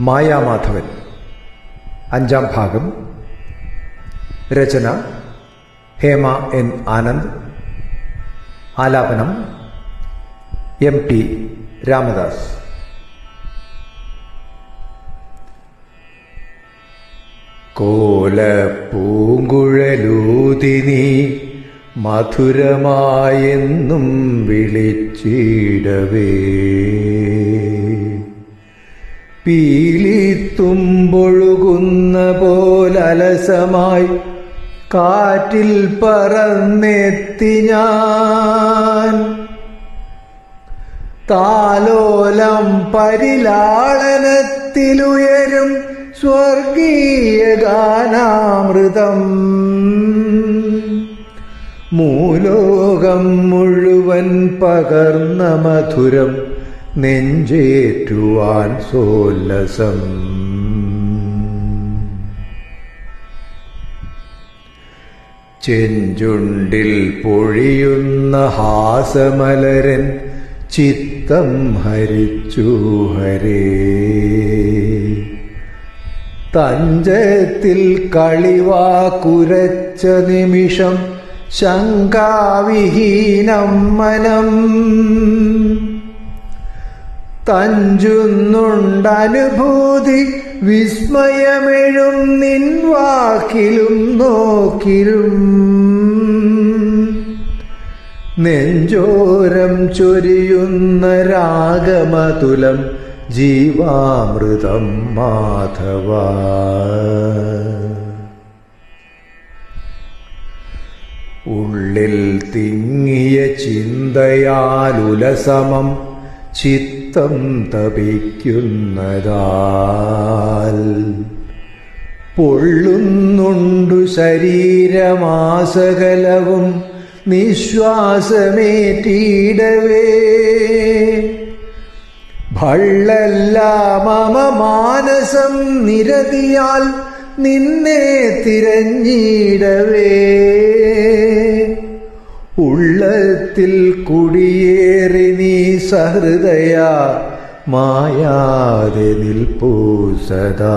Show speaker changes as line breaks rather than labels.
മായാമാധവൻ. അഞ്ചാം ഭാഗം. രചന. ഹേമ എൻ ആനന്ദ്. ആലാപനം. M T Ramadas. കോലപ്പൂങ്കുഴലൂതിനി മധുരമായെന്നും വിളിച്ചിടവേ. പീലിത്തുമ്പൊഴുകുന്ന പോലലസമായി കാറ്റിൽ പറന്നെത്തി ഞാൻ. താലോലം പരിലാളനത്തിലുയരും സ്വർഗീയ ഗാനാമൃതം. മൂലോകം മുഴുവൻ പകർന്ന മധുരം നെഞ്ചേറ്റുവാൻ സോല്ലസം. ചെഞ്ചുണ്ടിൽ പൊഴിയുന്ന ഹാസമലരൻ ചിത്തം ഹരിച്ചു ഹരേ. തഞ്ചത്തിൽ കളിവാക്കുരച്ച നിമിഷം ശങ്കാവിഹീനം മനം. തഞ്ചുന്നുണ്ടനുഭൂതി വിസ്മയമെഴും നിൻ വാക്കിലും നോക്കിലും. നെഞ്ചോരം ചൊരിയുന്ന രാഗമതുലം ജീവാമൃതം മാധവ. ഉള്ളിൽ തിങ്ങിയ ചിന്തയാലുലസമം ചിത്തം തപിക്കുന്നതാൽ പൊള്ളുന്നുണ്ടു ശരീരമാസകലവും നിശ്വാസമേറ്റിടവേ. ഭള്ളല്ല മമ മാനസം നിരതിയാൽ നിന്നെ തിരഞ്ഞിടവേ. ഉള്ളത്തിൽ കുടിയേറി നീ സഹൃദയ മായാതെ നിൽപ്പൂ സദാ.